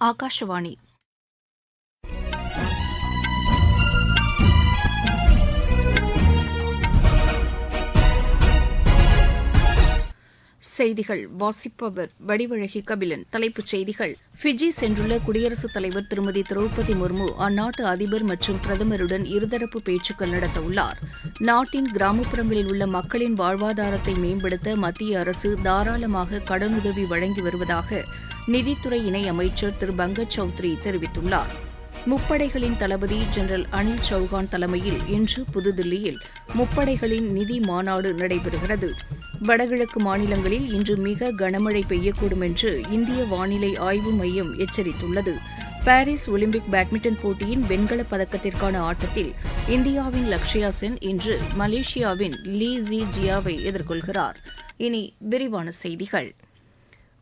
ஆகாஷவாணி செய்திகள். வாசிப்பவர் வடிவழகி கபிலன். தலைப்புச் செய்திகள். ஃபிஜி சென்றுள்ள குடியரசுத் தலைவர் திருமதி திரௌபதி முர்மு அந்நாட்டு அதிபர் மற்றும் பிரதமருடன் இருதரப்பு பேச்சுக்கள் நடத்தவுள்ளார். நாட்டின் கிராமப்புறங்களில் உள்ள மக்களின் வாழ்வாதாரத்தை மேம்படுத்த மத்திய அரசு தாராளமாக கடனுதவி வழங்கி வருவதாக நிதித்துறை இணை அமைச்சர் திரு பங்கஜ் சௌத்ரி தெரிவித்துள்ளார். முப்படைகளின் தளபதி ஜெனரல் அனில் சௌகான் தலைமையில் இன்று புதுதில்லியில் முப்படைகளின் நிதி மாநாடு நடைபெறுகிறது. வடகிழக்கு மாநிலங்களில் இன்று மிக கனமழை பெய்யக்கூடும் என்று இந்திய வானிலை ஆய்வு மையம் எச்சரித்துள்ளது. பாரிஸ் ஒலிம்பிக் பேட்மிண்டன் போட்டியின் வெண்கலப் பதக்கத்திற்கான ஆட்டத்தில் இந்தியாவின் லக்ஷயா சென் இன்று மலேசியாவின் லீ ஜி ஜியாவை எதிர்கொள்கிறார். இனி விரிவான செய்திகள்.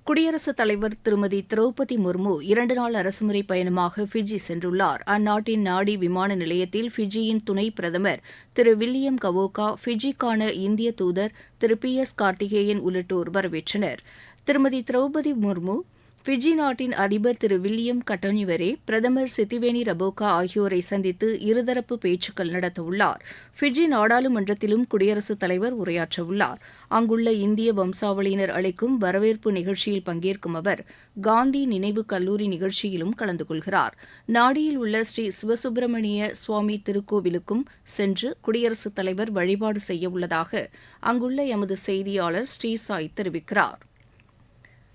குடியரசுத் தலைவர் திருமதி திரௌபதி முர்மு இரண்டு நாள் அரசுமுறை பயணமாக ஃபிஜி சென்றுள்ளார். அந்நாட்டின் நாடி விமான நிலையத்தில் ஃபிஜியின் துணை பிரதமர் திரு வில்லியம் கவோகா ஃபிஜிக்கான இந்திய தூதர் திரு பி எஸ் கார்த்திகேயன் உள்ளிட்டோர் வரவேற்றனர். திருமதி திரௌபதி முர்மு ஃபிஜி நாட்டின் அதிபர் திரு வில்லியம் கட்டோனிவரே பிரதமர் சித்திவேனி ரபோகா ஆகியோரை சந்தித்து இருதரப்பு பேச்சுக்கள் நடத்தவுள்ளார். ஃபிஜி நாடாளுமன்றத்திலும் குடியரசுத் தலைவர் உரையாற்றவுள்ளார். அங்குள்ள இந்திய வம்சாவளியினர் அளிக்கும் வரவேற்பு நிகழ்ச்சியில் பங்கேற்கும் அவர் காந்தி நினைவு கல்லூரி நிகழ்ச்சியிலும் கலந்து கொள்கிறார். நாடியில் உள்ள ஸ்ரீ சிவசுப்பிரமணிய சுவாமி திருக்கோவிலுக்கும் சென்று குடியரசுத் தலைவர் வழிபாடு செய்யவுள்ளதாக அங்குள்ள எமது செய்தியாளர் ஸ்ரீசாய் தெரிவிக்கிறார்.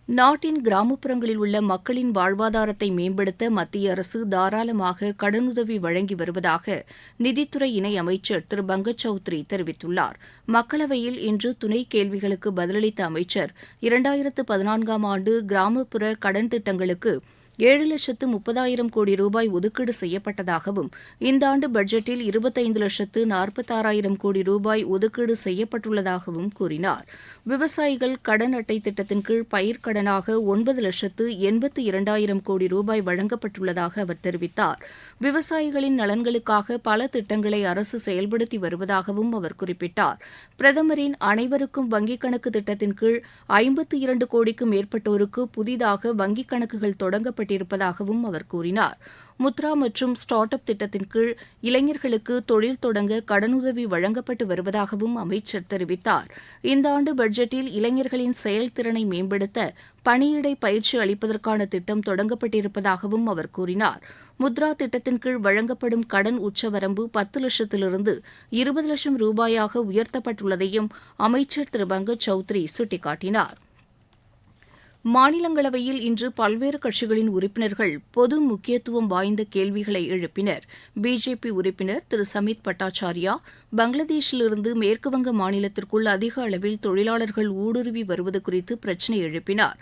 நாட்டின் கிராமப்புறங்களில் உள்ள மக்களின் வாழ்வாதாரத்தை மேம்படுத்த மத்திய அரசு தாராளமாக கடனுதவி வழங்கி வருவதாக நிதித்துறை இணை அமைச்சர் திரு பங்கஜ் சௌத்ரி தெரிவித்துள்ளார். மக்களவையில் இன்று துணை கேள்விகளுக்கு பதிலளித்த அமைச்சர் இரண்டாயிரத்து பதினான்காம் ஆண்டு கிராமப்புற கடன் திட்டங்களுக்கு ஏழு லட்சத்து முப்பதாயிரம் கோடி ரூபாய் ஒதுக்கீடு செய்யப்பட்டதாகவும் இந்த ஆண்டு பட்ஜெட்டில் இருபத்தைந்து லட்சத்து நாற்பத்தாறாயிரம் கோடி ரூபாய் ஒதுக்கீடு செய்யப்பட்டுள்ளதாகவும் கூறினார். விவசாயிகள் கடன் அட்டை திட்டத்தின் கீழ் பயிர்க்கடனாக ஒன்பது லட்சத்து எண்பத்து இரண்டாயிரம் கோடி ரூபாய் வழங்கப்பட்டுள்ளதாக அவர் தெரிவித்தார். விவசாயிகளின் நலன்களுக்காக பல திட்டங்களை அரசு செயல்படுத்தி வருவதாகவும் அவர் குறிப்பிட்டார். பிரதமரின் அனைவருக்கும் வங்கிக் கணக்கு திட்டத்தின் கீழ் ஐம்பத்து இரண்டு கோடிக்கும் மேற்பட்டோருக்கு புதிதாக வங்கிக் கணக்குகள் தொடங்கப்பட்டு செய்யப்பட்டிருப்பதாகவும் அவர் கூறினார். முத்ரா மற்றும் ஸ்டார்ட் அப் திட்டத்தின் கீழ் இளைஞர்களுக்கு தொழில் தொடங்க கடனுதவி வழங்கப்பட்டு வருவதாகவும் அமைச்சர் தெரிவித்தார். இந்த ஆண்டு பட்ஜெட்டில் இளைஞர்களின் செயல்திறனை மேம்படுத்த பணியிடை பயிற்சி அளிப்பதற்கான திட்டம் தொடங்கப்பட்டிருப்பதாகவும் அவர் கூறினார். முத்ரா திட்டத்தின் கீழ் வழங்கப்படும் கடன் உச்சவரம்பு பத்து லட்சத்திலிருந்து இருபது லட்சம் ரூபாயாக உயர்த்தப்பட்டுள்ளதையும் அமைச்சர் திரு பங்கஜ் சௌத்ரி சுட்டிக்காட்டினார். மாநிலங்களவையில் இன்று பல்வேறு கட்சிகளின் உறுப்பினர்கள் பொது முக்கியத்துவம் வாய்ந்த கேள்விகளை எழுப்பினர். பிஜேபி உறுப்பினர் திரு சமித் பட்டாச்சாரியா பங்களாதேஷிலிருந்து மேற்குவங்க மாநிலத்திற்குள் அதிக அளவில் தொழிலாளர்கள் ஊடுருவி வருவது குறித்து பிரச்சினை எழுப்பினார்.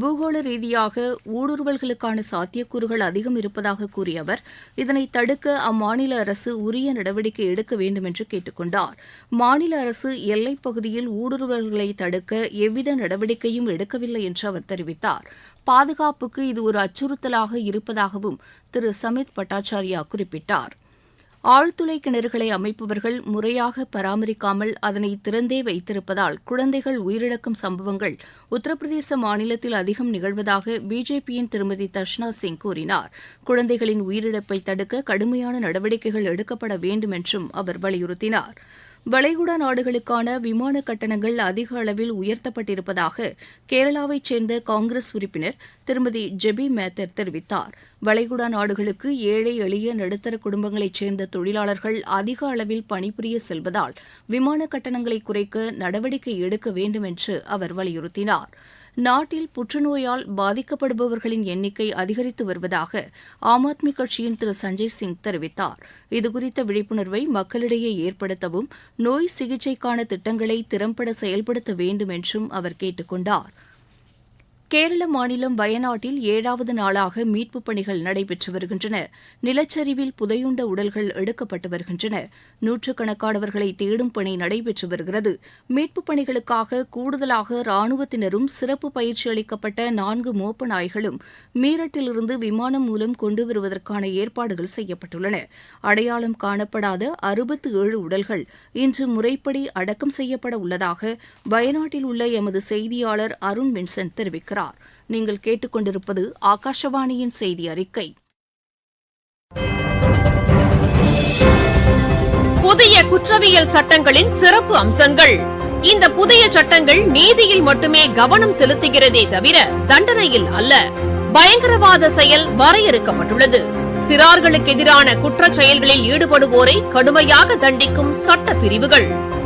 பூகோள ரீதியாக ஊடுருவல்களுக்கான சாத்தியக்கூறுகள் அதிகம் இருப்பதாக கூறிய அவர் இதனை தடுக்க அம்மாநில அரசு உரிய நடவடிக்கை எடுக்க வேண்டும் என்று கேட்டுக்கொண்டார். மாநில அரசு எல்லைப் பகுதியில் ஊடுருவல்களை தடுக்க எவ்வித நடவடிக்கையும் எடுக்கவில்லை என்று அவர் தெரிவித்தார். பாதுகாப்புக்கு இது ஒரு அச்சுறுத்தலாக இருப்பதாகவும் திரு. சமித் பட்டாச்சாரியா குறிப்பிட்டார். ஆழ்துளை கிணறுகளை அமைப்பவர்கள் முறையாக பராமரிக்காமல் அதனை திறந்தே வைத்திருப்பதால் குழந்தைகள் உயிரிழக்கும் சம்பவங்கள் உத்தரப்பிரதேச மாநிலத்தில் அதிகம் நிகழ்வதாக பிஜேபியின் திருமதி தர்ஷனா சிங் கூறினார். குழந்தைகளின் உயிரிழப்பை தடுக்க கடுமையான நடவடிக்கைகள் எடுக்கப்பட வேண்டும் என்றும் அவர் வலியுறுத்தினார். வளைகுடா நாடுகளுக்கான விமான கட்டணங்கள் அதிக அளவில் உயர்த்தப்பட்டிருப்பதாக கேரளாவைச் சேர்ந்த காங்கிரஸ் உறுப்பினர் திருமதி ஜெபி மேத்தர் தெரிவித்தார். வளைகுடா நாடுகளுக்கு ஏழை எளிய நடுத்தர குடும்பங்களைச் சேர்ந்த தொழிலாளர்கள் அதிக அளவில் பணிபுரிய செல்வதால் விமான கட்டணங்களை குறைக்க நடவடிக்கை எடுக்க வேண்டும் என்று அவர் வலியுறுத்தினார். நாட்டில் புற்றுநோயால் பாதிக்கப்படுபவர்களின் எண்ணிக்கை அதிகரித்து வருவதாக ஆம் ஆத்மி கட்சியின் திரு சஞ்சய் சிங் தெரிவித்தார். இதுகுறித்த விழிப்புணர்வை மக்களிடையே ஏற்படுத்தவும் நோய் சிகிச்சைக்கான திட்டங்களை திறம்பட செயல்படுத்த வேண்டும் என்றும் அவர் கேட்டுக் கொண்டார் கேரள மாநிலம் வயநாட்டில் ஏழாவது நாளாக மீட்புப் பணிகள் நடைபெற்று வருகின்றன. நிலச்சரிவில் புதையுண்ட உடல்கள் எடுக்கப்பட்டு வருகின்றன. நூற்றுக்கணக்கானவர்களை தேடும் பணி நடைபெற்று வருகிறது. மீட்புப் பணிகளுக்காக கூடுதலாக ராணுவத்தினரும் சிறப்பு பயிற்சி அளிக்கப்பட்ட நான்கு மோப்ப நாய்களும் மீரட்டிலிருந்து விமானம் மூலம் கொண்டு வருவதற்கான ஏற்பாடுகள் செய்யப்பட்டுள்ளன. அடையாளம் காணப்படாத அறுபத்து ஏழு உடல்கள் இன்று முறைப்படி அடக்கம் செய்யப்பட உள்ளதாக வயநாட்டில் உள்ள எமது செய்தியாளர் அருண் வின்சென்ட் தெரிவிக்கிறார். நீங்கள் கேட்டுக்கொண்டிருப்பது ஆகாஷவாணியின் செய்தி அறிக்கை. புதிய குற்றவியல் சட்டங்களின் சிறப்பு அம்சங்கள். இந்த புதிய சட்டங்கள் நீதியில் மட்டுமே கவனம் செலுத்துகிறதே தவிர தண்டனையில் அல்ல. பயங்கரவாத செயல் வரையறுக்கப்பட்டுள்ளது. சிறார்களுக்கு எதிரான குற்ற செயல்களில் ஈடுபடுவோரை கடுமையாக தண்டிக்கும் சட்ட பிரிவுகள்.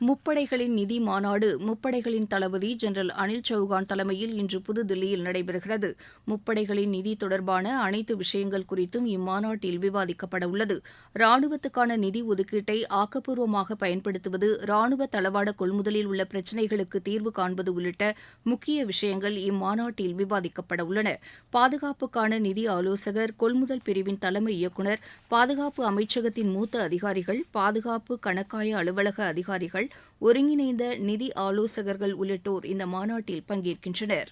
முப்படைகளின் நிதி மாநாடு முப்படைகளின் தளபதி ஜெனரல் அனில் சௌகான் தலைமையில் இன்று புதுதில்லியில் நடைபெறுகிறது. முப்படைகளின் நிதி தொடர்பான அனைத்து விஷயங்கள் குறித்தும் இம்மாநாட்டில் விவாதிக்கப்பட உள்ளது. ராணுவத்துக்கான நிதி ஒதுக்கீட்டை ஆக்கப்பூர்வமாக பயன்படுத்துவது ராணுவ தளவாட கொள்முதலில் உள்ள பிரச்சினைகளுக்கு தீர்வு காண்பது உள்ளிட்ட முக்கிய விஷயங்கள் இம்மாநாட்டில் விவாதிக்கப்பட உள்ளன. பாதுகாப்புக்கான நிதி ஆலோசகர் கொள்முதல் பிரிவின் தலைமை இயக்குநர் பாதுகாப்பு அமைச்சகத்தின் மூத்த அதிகாரிகள் பாதுகாப்பு கணக்காய அலுவலக அதிகாரிகள் ஒருங்கிணைந்த நிதி ஆலோசகர்கள் உள்ளிட்டோர் இந்த மாநாட்டில் பங்கேற்கின்றனர்.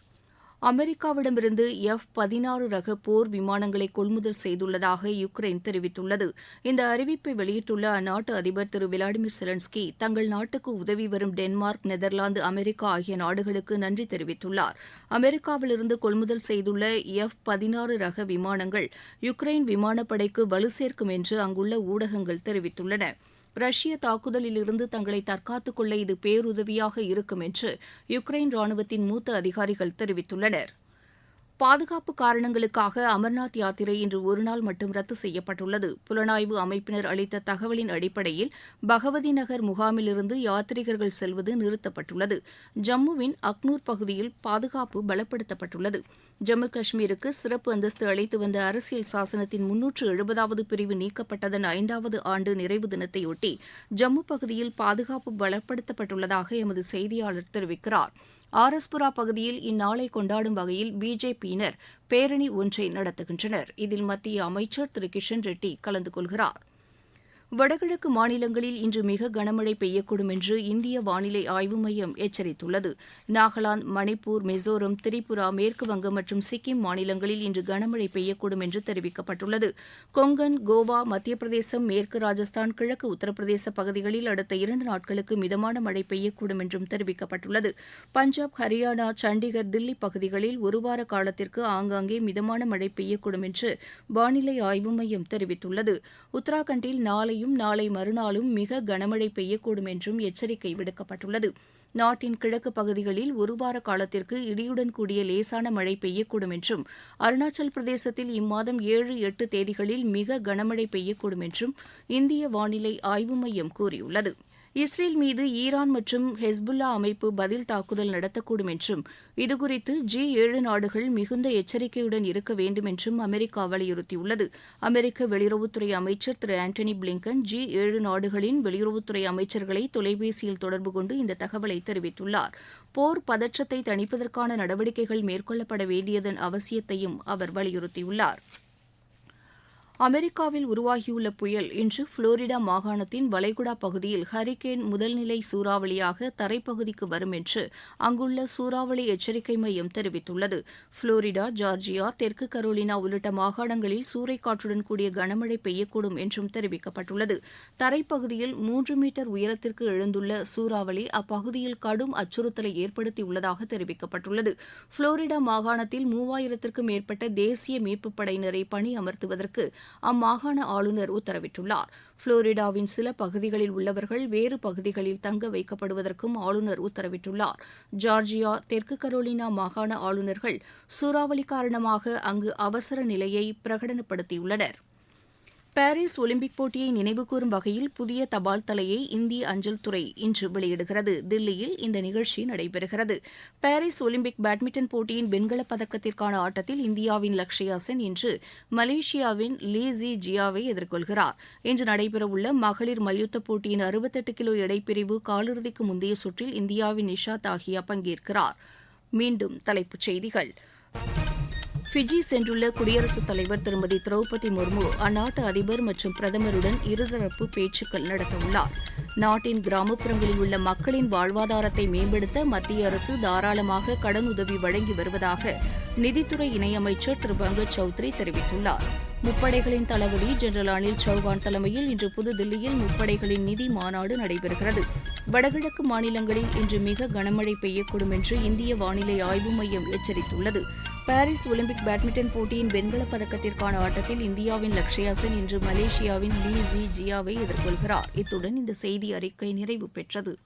அமெரிக்காவிடமிருந்து எஃப் பதினாறு ரக போர் விமானங்களை கொள்முதல் செய்துள்ளதாக யுக்ரைன் தெரிவித்துள்ளது. இந்த அறிவிப்பை வெளியிட்டுள்ள அந்நாட்டு அதிபர் திரு விளாடிமிர் செலன்ஸ்கி தங்கள் நாட்டுக்கு உதவி வரும் டென்மார்க் நெதர்லாந்து அமெரிக்கா ஆகிய நாடுகளுக்கு நன்றி தெரிவித்துள்ளார். அமெரிக்காவிலிருந்து கொள்முதல் செய்துள்ள எஃப் பதினாறு ரக விமானங்கள் யுக்ரைன் விமானப்படைக்கு வலு சேர்க்கும் என்று அங்குள்ள ஊடகங்கள் தெரிவித்துள்ளன. ரஷ்ய தாக்குதலிலிருந்து தங்களை தற்காத்துக் கொள்ள இது பேருதவியாக இருக்கும் என்று யுக்ரைன் ராணுவத்தின் மூத்த அதிகாரிகள் தெரிவித்துள்ளனர். பாதுகாப்பு காரணங்களுக்காக அமர்நாத் யாத்திரை இன்று ஒருநாள் மட்டும் ரத்து செய்யப்பட்டுள்ளது. புலனாய்வு அமைப்பினர் அளித்த தகவலின் அடிப்படையில் பகவதி நகர் முகாமிலிருந்து யாத்ரீகர்கள் செல்வது நிறுத்தப்பட்டுள்ளது. ஜம்முவின் அக்னூர் பகுதியில் பாதுகாப்பு பலப்படுத்தப்பட்டுள்ளது. ஜம்மு காஷ்மீருக்கு சிறப்பு அந்தஸ்து அளித்து வந்த அரசியல் சாசனத்தின் முன்னூற்று எழுபதாவது பிரிவு நீக்கப்பட்டதன் ஐந்தாவது ஆண்டு நிறைவு தினத்தையொட்டி ஜம்மு பகுதியில் பாதுகாப்பு பலப்படுத்தப்பட்டுள்ளதாக எமது செய்தியாளர் தெரிவிக்கிறார். ஆர்எஸ்புரா பகுதியில் இந்நாளை கொண்டாடும் வகையில் பிஜேபியினர் பேரணி ஒன்றை நடத்துகின்றனர். இதில் மத்திய அமைச்சர் திரு கிஷன் ரெட்டி கலந்து கொள்கிறார். வடகிழக்கு மாநிலங்களில் இன்று மிக கனமழை பெய்யக்கூடும் என்று இந்திய வானிலை ஆய்வு மையம் எச்சரித்துள்ளது. நாகாலாந்து மணிப்பூர் மிசோரம் திரிபுரா மேற்குவங்கம் மற்றும் சிக்கிம் மாநிலங்களில் இன்று கனமழை பெய்யக்கூடும் என்று தெரிவிக்கப்பட்டுள்ளது. கொங்கன் கோவா மத்திய பிரதேசம் மேற்கு ராஜஸ்தான் கிழக்கு உத்தரப்பிரதேச பகுதிகளில் அடுத்த இரண்டு நாட்களுக்கு மிதமான மழை பெய்யக்கூடும் என்றும் தெரிவிக்கப்பட்டுள்ளது. பஞ்சாப் ஹரியானா சண்டிகர் தில்லி பகுதிகளில் ஒருவார காலத்திற்கு ஆங்காங்கே மிதமான மழை பெய்யக்கூடும் என்று வானிலை ஆய்வு மையம் தெரிவித்துள்ளது. உத்தராகண்டில் நாளை நாளையும் நாளை மறுநாளும் மிக கனமழை பெய்யக்கூடும் என்றும் எச்சரிக்கை விடுக்கப்பட்டுள்ளது. நாட்டின் கிழக்கு பகுதிகளில் ஒருவார காலத்திற்கு இடியுடன் கூடிய லேசான மழை பெய்யக்கூடும் என்றும் அருணாச்சல் பிரதேசத்தில் இம்மாதம் ஏழு எட்டு தேதிகளில் மிக கனமழை பெய்யக்கூடும் என்றும் இந்திய வானிலை ஆய்வு மையம் கூறியுள்ளது. இஸ்ரேல் மீது ஈரான் மற்றும் ஹெஸ்புல்லா அமைப்பு பதில் தாக்குதல் நடத்தக்கூடும் என்றும் இதுகுறித்து ஜி ஏழு நாடுகள் மிகுந்த எச்சரிக்கையுடன் இருக்க வேண்டும் என்றும் அமெரிக்கா வலியுறுத்தியுள்ளது. அமெரிக்க வெளியுறவுத்துறை அமைச்சர் திரு ஆண்டனி பிளிங்கன் ஜி ஏழு நாடுகளின் வெளியுறவுத்துறை அமைச்சர்களை தொலைபேசியில் தொடர்பு கொண்டு இந்த தகவலை தெரிவித்துள்ளார். போர் பதற்றத்தை தணிப்பதற்கான நடவடிக்கைகள் மேற்கொள்ளப்பட வேண்டியதன் அவசியத்தையும் அவர் வலியுறுத்தியுள்ளார். அமெரிக்காவில் உருவாகியுள்ள புயல் இன்று புளோரிடா மாகாணத்தின் வளைகுடா பகுதியில் ஹரிகேன் முதல்நிலை சூறாவளியாக தரைப்பகுதிக்கு வரும் என்று அங்குள்ள சூறாவளி எச்சரிக்கை மையம் தெரிவித்துள்ளது. புளோரிடா ஜார்ஜியா தெற்கு கரோலினா உள்ளிட்ட மாகாணங்களில் சூறைக்காற்றுடன் கூடிய கனமழை பெய்யக்கூடும் என்றும் தெரிவிக்கப்பட்டுள்ளது. தரைப்பகுதியில் மூன்று மீட்டர் உயரத்திற்கு எழுந்துள்ள சூறாவளி அப்பகுதியில் கடும் அச்சுறுத்தலை ஏற்படுத்தியுள்ளதாக தெரிவிக்கப்பட்டுள்ளது. புளோரிடா மாகாணத்தில் மூவாயிரத்திற்கும் மேற்பட்ட தேசிய மீட்புப் படையினரை பணி அமர்த்துவதற்கு அம்மாகாண ஆளுநர் உத்தரவிட்டுள்ளார். புளோரிடாவின் சில பகுதிகளில் உள்ளவர்கள் வேறு பகுதிகளில் தங்க வைக்கப்படுவதற்கும் ஆளுநர் உத்தரவிட்டுள்ளார். ஜார்ஜியா தெற்கு கரோலினா மாகாண ஆளுநர்கள் சூறாவளி காரணமாக அங்கு அவசர நிலையை பிரகடனப்படுத்தியுள்ளனர். பாரிஸ் ஒலிம்பிக் போட்டியை நினைவுகூரும் வகையில் புதிய தபால் தலையை இந்திய அஞ்சல் துறை இன்று வெளியிடுகிறது. தில்லியில் இந்த நிகழ்ச்சி நடைபெறுகிறது. பாரிஸ் ஒலிம்பிக் பேட்மிண்டன் போட்டியின் வெண்கலப் பதக்கத்திற்கான ஆட்டத்தில் இந்தியாவின் லக்ஷயா சென் இன்று மலேசியாவின் லீ ஜி ஜியாவை எதிர்கொள்கிறார். இன்று நடைபெறவுள்ள மகளிர் மல்யுத்த போட்டியின் அறுபத்தெட்டு கிலோ எடைப்பிரிவு காலிறுதிக்கு முந்தைய சுற்றில் இந்தியாவின் நிஷா தாஹியா பங்கேற்கிறார். மீண்டும் தலைப்புச் செய்திகள். ஃபிஜி சென்றுள்ள குடியரசுத் தலைவர் திருமதி திரௌபதி முர்மு அந்நாட்டு அதிபர் மற்றும் பிரதமருடன் இருதரப்பு பேச்சுக்கள் நடத்தவுள்ளார். நாட்டின் கிராமப்புறங்களில் உள்ள மக்களின் வாழ்வாதாரத்தை மேம்படுத்த மத்திய அரசு தாராளமாக கடனுதவி வழங்கி வருவதாக நிதித்துறை இணையமைச்சர் திரு. பங்கஜ் சௌத்ரி தெரிவித்துள்ளார். முப்படைகளின் தளபதி ஜெனரல் அனில் சௌகான் தலைமையில் இன்று புதுதில்லியில் முப்படைகளின் நிதி மாநாடு நடைபெறுகிறது. வடகிழக்கு மாநிலங்களில் இன்று மிக கனமழை பெய்யக்கூடும் என்று இந்திய வானிலை ஆய்வு மையம் எச்சரித்துள்ளது. பாரிஸ் ஒலிம்பிக் பேட்மிண்டன் போட்டியின் வெண்கலப் பதக்கத்திற்கான ஆட்டத்தில் இந்தியாவின் லக்ஷயா சென் இன்று மலேசியாவின் லீ ஜி ஜியாவை எதிர்கொள்கிறார். இத்துடன் இந்த செய்தி அறிக்கை நிறைவு பெற்றது.